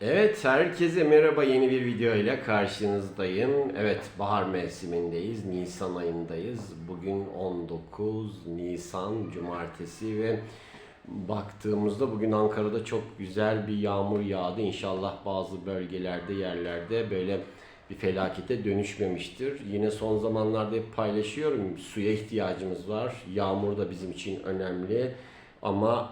Evet, herkese merhaba yeni bir video ile karşınızdayım. Evet, bahar mevsimindeyiz, Nisan ayındayız. Bugün 19 Nisan Cumartesi ve baktığımızda bugün Ankara'da çok güzel bir yağmur yağdı. İnşallah bazı bölgelerde, yerlerde böyle bir felakete dönüşmemiştir. Yine son zamanlarda hep paylaşıyorum, suya ihtiyacımız var. Yağmur da bizim için önemli. Ama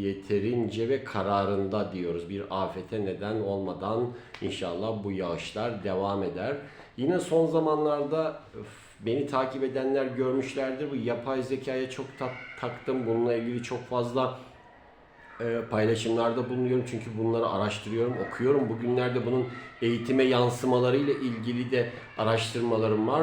yeterince ve kararında diyoruz. Bir afete neden olmadan inşallah bu yağışlar devam eder. Yine son zamanlarda beni takip edenler görmüşlerdir. Bu yapay zekaya çok ta- taktım. Bununla ilgili çok fazla e, paylaşımlarda bulunuyorum. Çünkü bunları araştırıyorum, okuyorum. Bugünlerde bunun eğitime yansımalarıyla ilgili de araştırmalarım var.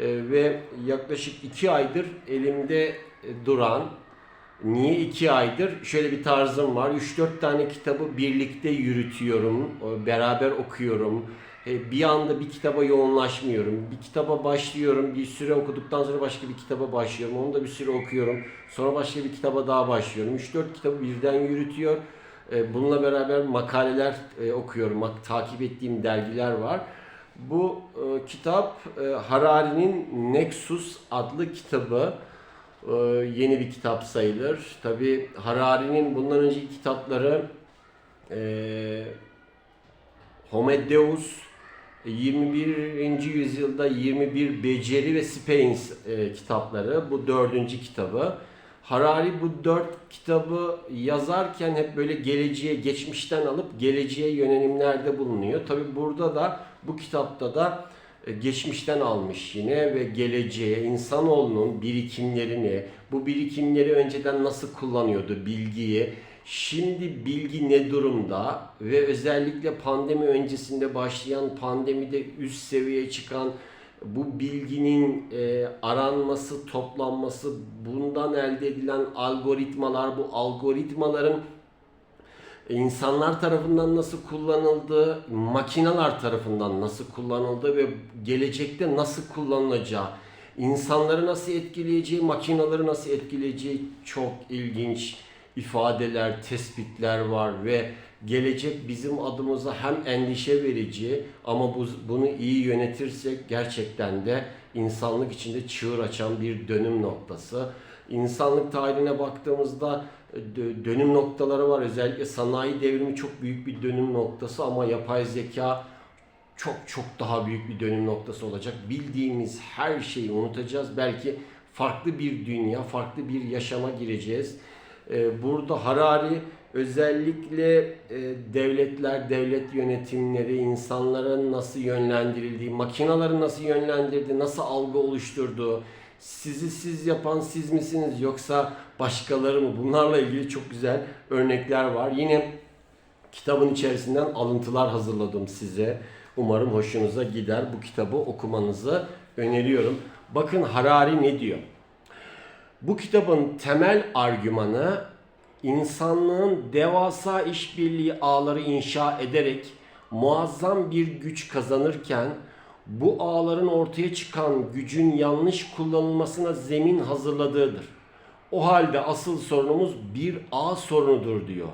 E, ve yaklaşık iki aydır elimde duran Niye iki aydır? Şöyle bir tarzım var. 3-4 tane kitabı birlikte yürütüyorum. Beraber okuyorum. E, Bir anda bir kitaba yoğunlaşmıyorum. Bir kitaba başlıyorum. Bir süre okuduktan sonra başka bir kitaba başlıyorum. Onu da bir süre okuyorum. Sonra başka bir kitaba daha başlıyorum. 3-4 kitabı birden yürütüyor. E, Bununla beraber makaleler e, okuyorum. Takip ettiğim dergiler var. Bu kitap Harari'nin Nexus adlı kitabı. Ee, yeni bir kitap sayılır. Tabi Harari'nin bundan önceki kitapları e, Homo Deus 21. yüzyılda 21 Beceri ve Sphinx e, kitapları. Bu dördüncü kitabı. Harari bu dört kitabı yazarken hep böyle geleceğe, geçmişten alıp geleceğe yönelimlerde bulunuyor. Tabi burada da bu kitapta da geçmişten almış yine ve geleceğe insanoğlunun birikimlerini, bu birikimleri önceden nasıl kullanıyordu bilgiyi, şimdi bilgi ne durumda ve özellikle pandemi öncesinde başlayan pandemide üst seviyeye çıkan bu bilginin e, aranması, toplanması, bundan elde edilen algoritmalar, bu algoritmaların insanlar tarafından nasıl kullanıldığı, makineler tarafından nasıl kullanıldığı ve gelecekte nasıl kullanılacağı, insanları nasıl etkileyeceği, makineleri nasıl etkileyeceği çok ilginç ifadeler, tespitler var ve gelecek bizim adımıza hem endişe verici ama bu, bunu iyi yönetirsek gerçekten de insanlık içinde çığır açan bir dönüm noktası. İnsanlık tarihine baktığımızda dönüm noktaları var. Özellikle sanayi devrimi çok büyük bir dönüm noktası ama yapay zeka çok çok daha büyük bir dönüm noktası olacak. Bildiğimiz her şeyi unutacağız. Belki farklı bir dünya, farklı bir yaşama gireceğiz. Ee, Burada Harari özellikle e, devletler, devlet yönetimleri, insanların nasıl yönlendirildiği, makinaların nasıl yönlendirdiği, nasıl algı oluşturduğu, sizi siz yapan siz misiniz yoksa başkaları mı? Bunlarla ilgili çok güzel örnekler var. Yine kitabın içerisinden alıntılar hazırladım size. Umarım hoşunuza gider. Bu kitabı okumanızı öneriyorum. Bakın Harari ne diyor? Bu kitabın temel argümanı insanlığın devasa işbirliği ağları inşa ederek muazzam bir güç kazanırken bu ağların ortaya çıkan gücün yanlış kullanılmasına zemin hazırladığıdır. O halde asıl sorunumuz bir ağ sorunudur diyor.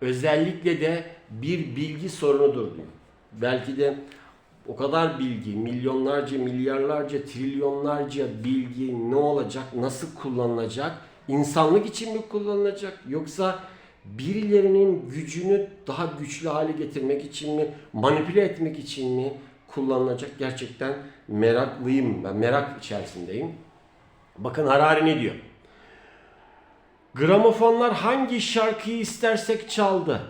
Özellikle de bir bilgi sorunudur diyor. Belki de o kadar bilgi, milyonlarca, milyarlarca, trilyonlarca bilgi ne olacak, nasıl kullanılacak? İnsanlık için mi kullanılacak yoksa birilerinin gücünü daha güçlü hale getirmek için mi, manipüle etmek için mi kullanılacak? Gerçekten meraklıyım, ben merak içerisindeyim. Bakın Harari ne diyor? Gramofonlar hangi şarkıyı istersek çaldı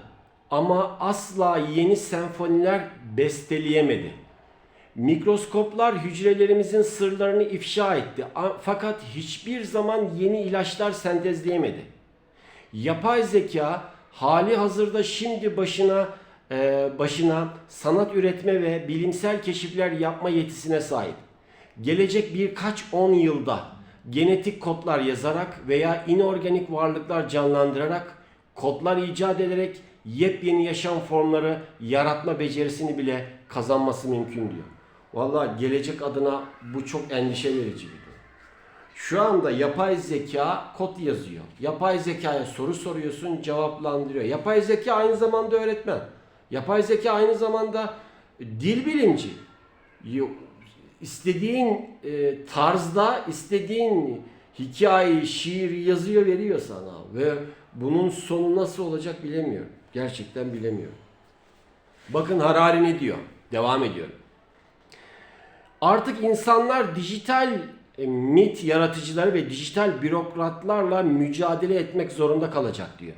ama asla yeni senfoniler besteleyemedi. Mikroskoplar hücrelerimizin sırlarını ifşa etti fakat hiçbir zaman yeni ilaçlar sentezleyemedi. Yapay zeka hali hazırda şimdi başına başına sanat üretme ve bilimsel keşifler yapma yetisine sahip. Gelecek birkaç on yılda genetik kodlar yazarak veya inorganik varlıklar canlandırarak kodlar icat ederek yepyeni yaşam formları yaratma becerisini bile kazanması mümkün diyor. Vallahi gelecek adına bu çok endişe verici bir durum. Şu anda yapay zeka kod yazıyor. Yapay zekaya soru soruyorsun, cevaplandırıyor. Yapay zeka aynı zamanda öğretmen. Yapay zeka aynı zamanda dil bilimci. İstediğin e, tarzda, istediğin hikaye, şiir yazıyor, veriyor sana. Ve bunun sonu nasıl olacak bilemiyorum. Gerçekten bilemiyorum. Bakın Harari ne diyor? Devam ediyorum. Artık insanlar dijital e, mit yaratıcıları ve dijital bürokratlarla mücadele etmek zorunda kalacak diyor.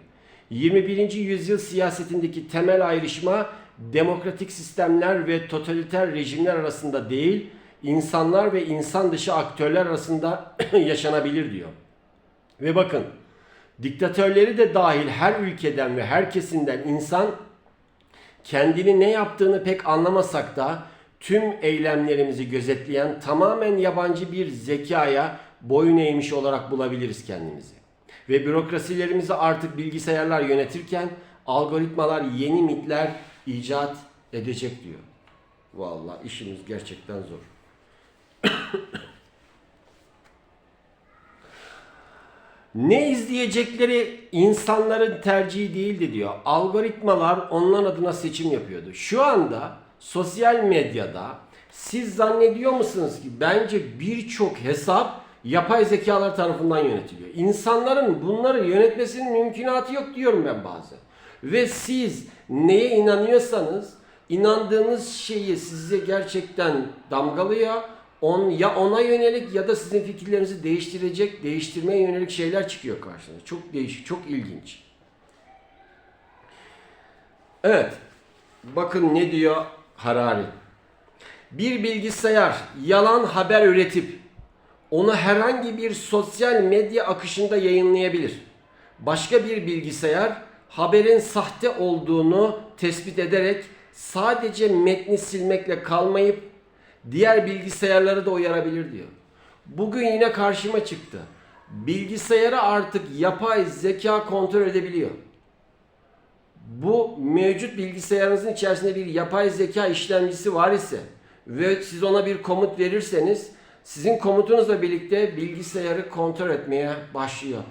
21. yüzyıl siyasetindeki temel ayrışma demokratik sistemler ve totaliter rejimler arasında değil, insanlar ve insan dışı aktörler arasında yaşanabilir diyor. Ve bakın, diktatörleri de dahil her ülkeden ve her kesimden insan kendini ne yaptığını pek anlamasak da tüm eylemlerimizi gözetleyen tamamen yabancı bir zekaya boyun eğmiş olarak bulabiliriz kendimizi. Ve bürokrasilerimizi artık bilgisayarlar yönetirken algoritmalar yeni mitler icat edecek diyor. Vallahi işimiz gerçekten zor. Ne izleyecekleri insanların tercihi değildi diyor. Algoritmalar onların adına seçim yapıyordu. Şu anda sosyal medyada siz zannediyor musunuz ki bence birçok hesap yapay zekalar tarafından yönetiliyor. İnsanların bunları yönetmesinin mümkünatı yok diyorum ben bazen. Ve siz neye inanıyorsanız inandığınız şeyi size gerçekten damgalıyor. On, ya ona yönelik ya da sizin fikirlerinizi değiştirecek, değiştirmeye yönelik şeyler çıkıyor karşınıza. Çok değişik, çok ilginç. Evet. Bakın ne diyor Harari. Bir bilgisayar yalan haber üretip onu herhangi bir sosyal medya akışında yayınlayabilir. Başka bir bilgisayar haberin sahte olduğunu tespit ederek sadece metni silmekle kalmayıp diğer bilgisayarları da uyarabilir diyor. Bugün yine karşıma çıktı. Bilgisayarı artık yapay zeka kontrol edebiliyor. Bu mevcut bilgisayarınızın içerisinde bir yapay zeka işlemcisi var ise ve siz ona bir komut verirseniz sizin komutunuzla birlikte bilgisayarı kontrol etmeye başlıyor.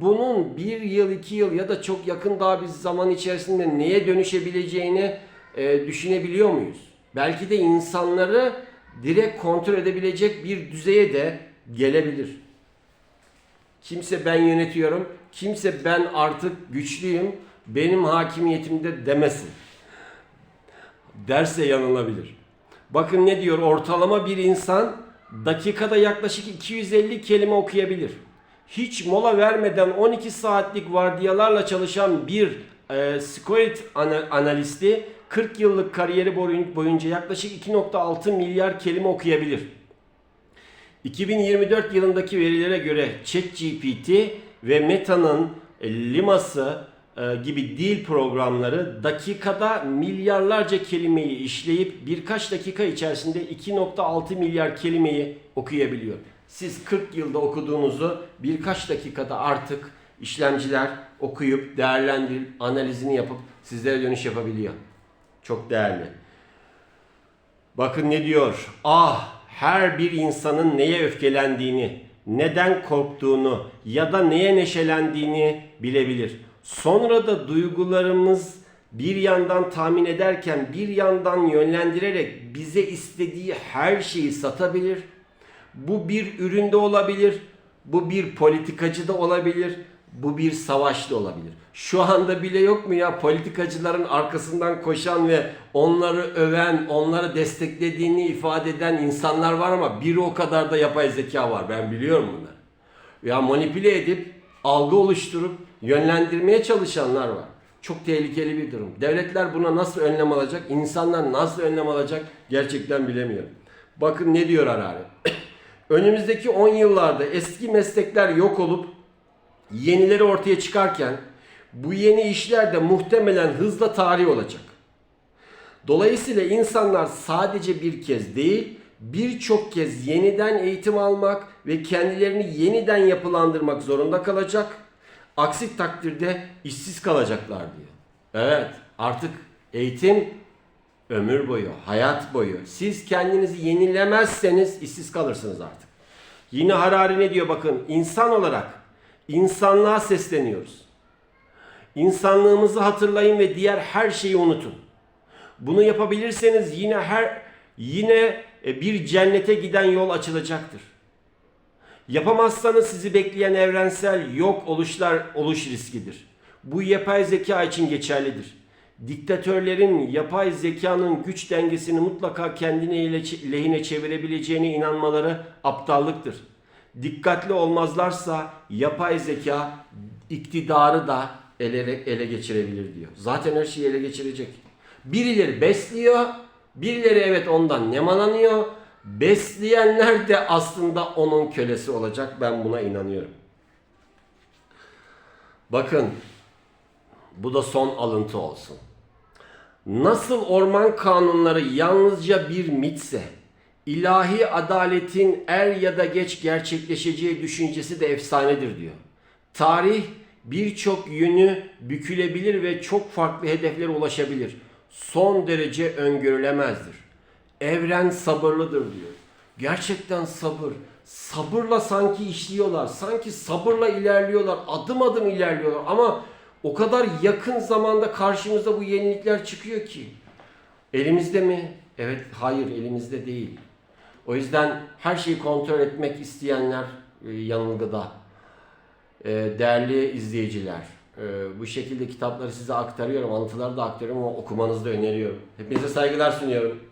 Bunun bir yıl, iki yıl ya da çok yakın daha bir zaman içerisinde neye dönüşebileceğini e, düşünebiliyor muyuz? Belki de insanları direkt kontrol edebilecek bir düzeye de gelebilir. Kimse ben yönetiyorum, kimse ben artık güçlüyüm, benim hakimiyetimde demesin. Derse yanılabilir. Bakın ne diyor ortalama bir insan dakikada yaklaşık 250 kelime okuyabilir. Hiç mola vermeden 12 saatlik vardiyalarla çalışan bir e, Squared ana- analisti 40 yıllık kariyeri boyun- boyunca yaklaşık 2.6 milyar kelime okuyabilir. 2024 yılındaki verilere göre ChatGPT ve Meta'nın e, Liması gibi dil programları dakikada milyarlarca kelimeyi işleyip birkaç dakika içerisinde 2.6 milyar kelimeyi okuyabiliyor. Siz 40 yılda okuduğunuzu birkaç dakikada artık işlemciler okuyup değerlendirip analizini yapıp sizlere dönüş yapabiliyor. Çok değerli. Bakın ne diyor? Ah her bir insanın neye öfkelendiğini, neden korktuğunu ya da neye neşelendiğini bilebilir. Sonra da duygularımız bir yandan tahmin ederken bir yandan yönlendirerek bize istediği her şeyi satabilir. Bu bir üründe olabilir, bu bir politikacı da olabilir, bu bir savaş da olabilir. Şu anda bile yok mu ya politikacıların arkasından koşan ve onları öven, onları desteklediğini ifade eden insanlar var ama biri o kadar da yapay zeka var. Ben biliyorum bunları. Ya manipüle edip algı oluşturup yönlendirmeye çalışanlar var. Çok tehlikeli bir durum. Devletler buna nasıl önlem alacak? İnsanlar nasıl önlem alacak? Gerçekten bilemiyorum. Bakın ne diyor Harari. Önümüzdeki 10 yıllarda eski meslekler yok olup yenileri ortaya çıkarken bu yeni işler de muhtemelen hızla tarih olacak. Dolayısıyla insanlar sadece bir kez değil, birçok kez yeniden eğitim almak ve kendilerini yeniden yapılandırmak zorunda kalacak. Aksi takdirde işsiz kalacaklar diyor. Evet, artık eğitim ömür boyu, hayat boyu. Siz kendinizi yenilemezseniz işsiz kalırsınız artık. Yine Harari ne diyor bakın, insan olarak insanlığa sesleniyoruz. İnsanlığımızı hatırlayın ve diğer her şeyi unutun. Bunu yapabilirseniz yine her yine e, bir cennete giden yol açılacaktır. Yapamazsanız sizi bekleyen evrensel yok oluşlar oluş riskidir. Bu yapay zeka için geçerlidir. Diktatörlerin yapay zekanın güç dengesini mutlaka kendine lehine çevirebileceğine inanmaları aptallıktır. Dikkatli olmazlarsa yapay zeka iktidarı da ele, ele geçirebilir diyor. Zaten her şeyi ele geçirecek. Birileri besliyor, birileri evet ondan nemalanıyor. Besleyenler de aslında onun kölesi olacak. Ben buna inanıyorum. Bakın bu da son alıntı olsun. Nasıl orman kanunları yalnızca bir mitse, ilahi adaletin er ya da geç gerçekleşeceği düşüncesi de efsanedir diyor. Tarih birçok yönü bükülebilir ve çok farklı hedeflere ulaşabilir. Son derece öngörülemezdir. Evren sabırlıdır diyor. Gerçekten sabır. Sabırla sanki işliyorlar. Sanki sabırla ilerliyorlar. Adım adım ilerliyorlar. Ama o kadar yakın zamanda karşımıza bu yenilikler çıkıyor ki. Elimizde mi? Evet, hayır elimizde değil. O yüzden her şeyi kontrol etmek isteyenler e, yanılgıda. E, Değerli izleyiciler, e, bu şekilde kitapları size aktarıyorum, anlatıları da aktarıyorum ama okumanızı da öneriyorum. Hepinize saygılar sunuyorum.